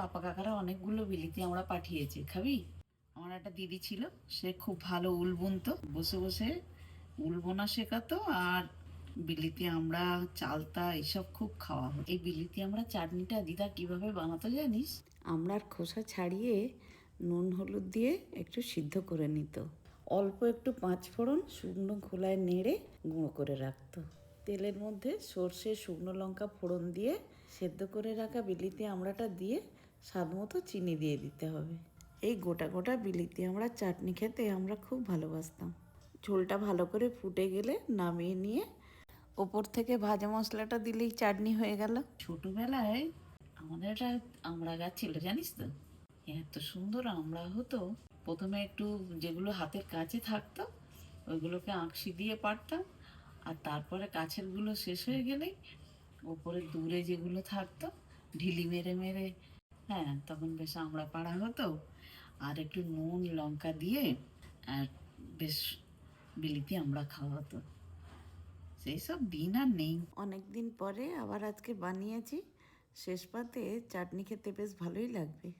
বাপা কাকারা অনেকগুলো বিলিতি আমরা পাঠিয়েছে, খাবি? আমার একটা দিদি ছিল, সে খুব ভালো উল বুনতো, বসে বসে উল বোনা শেখাতো আর বিলিতি আমরা চালতা এসব খুব খাওয়া হতো এই বিলিতি আমরা চাটনিটা দিদা কীভাবে বানাতো জানিস? আমরার খোসা ছাড়িয়ে নুন হলুদ দিয়ে একটু সিদ্ধ করে নিত। অল্প একটু পাঁচ ফোড়ন শুকনো খোলায় নেড়ে গুঁড়ো করে রাখতো। তেলের মধ্যে সর্ষে, শুকনো লঙ্কা ফোড়ন দিয়ে সেদ্ধ করে রাখা বিলিতি আমড়াটা দিয়ে স্বাদ মতো চিনি দিয়ে দিতে হবে। এই গোটা গোটা বিলিতি আমরা চাটনি খেতে আমরা খুব ভালোবাসতাম। ঝোলটা ভালো করে ফুটে গেলে নামিয়ে নিয়ে ওপর থেকে ভাজা মশলাটা দিলেই চাটনি হয়ে গেল। ছোটবেলায় আমাদের একটা আমড়া গাছ ছিল, জানিস তো? এত সুন্দর আমড়া হতো। প্রথমে একটু যেগুলো হাতের কাছে থাকতো, ওইগুলোকে আঁকশি দিয়ে পারতাম। আর তারপরে কাছেরগুলো শেষ হয়ে গেলেই ওপরে দূরে যেগুলো থাকতো, ঢিলি মেরে মেরে হ্যাঁ তখন বেশ আমরা পাড়া হতো। আর একটু নুন, লঙ্কা দিয়ে, আর বেশ বিলিতি আমরা খাওয়া হতো। সেই সব দিন আর নেই। অনেক দিন পরে আবার আজকে বানিয়েছি। শেষ পাতে চাটনি খেতে বেশ ভালোই লাগবে।